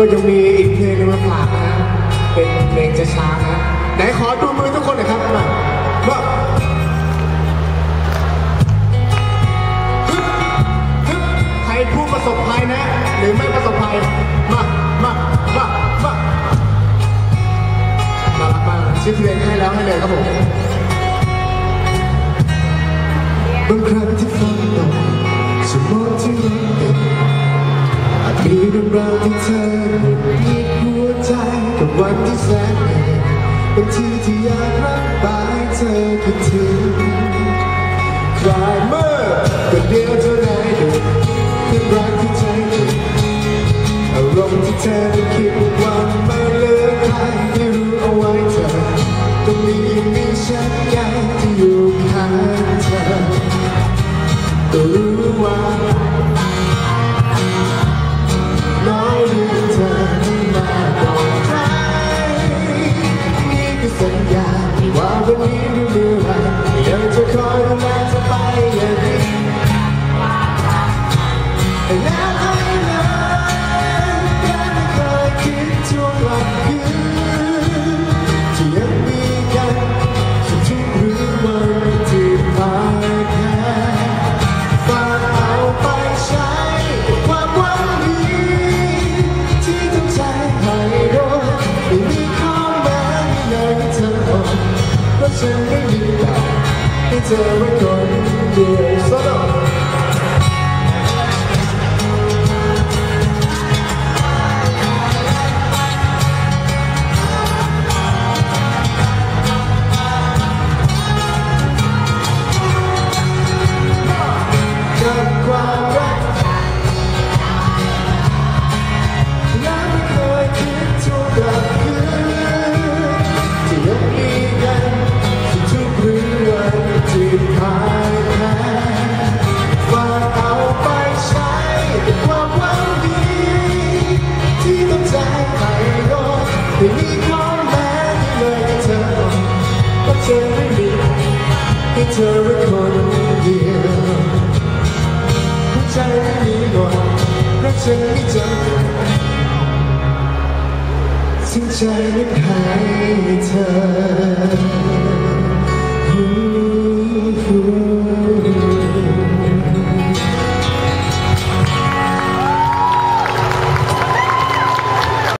ก็ยังมีอีกเพลงหนึงมาฝากนะ เป็นเพลงช้าๆนะ ไหนขอดูมือทุกคนหน่อยครับมาว่าฮึบฮึบใครผู้ประสบภัยนะ หรือไม่ประสบภัย มา มา มา มาน่ารักมาชื่อเพลงให้แล้วให้เลยครับผมบางครั้งที่ รื่องราวที่เธอมีหัวใจกับวันที่แสนเหนื่อยบางทีที่อยากรักตายเธอคิดถึงใครเมื่อก็เดียวเท่านั้นเองเป็นรักที่ใจถึงอารมณ์ที่เธอได้คิดว่าไม่เลือใครให้รู้เอาไว้เธอตรงนี้ยังมีฉันไงที่อยู่ข้างเธอ ฉันไม่มีแต่ให้เธอไว้คนเดียว ไม่มีข้อแม้ที่เลยให้เธอบอกว่เธอไม่มีให้เธอเป็นคนเดียวหัวใจไม่มีหมดเพราะฉันไม่จำสิ่งใจนั้นหาย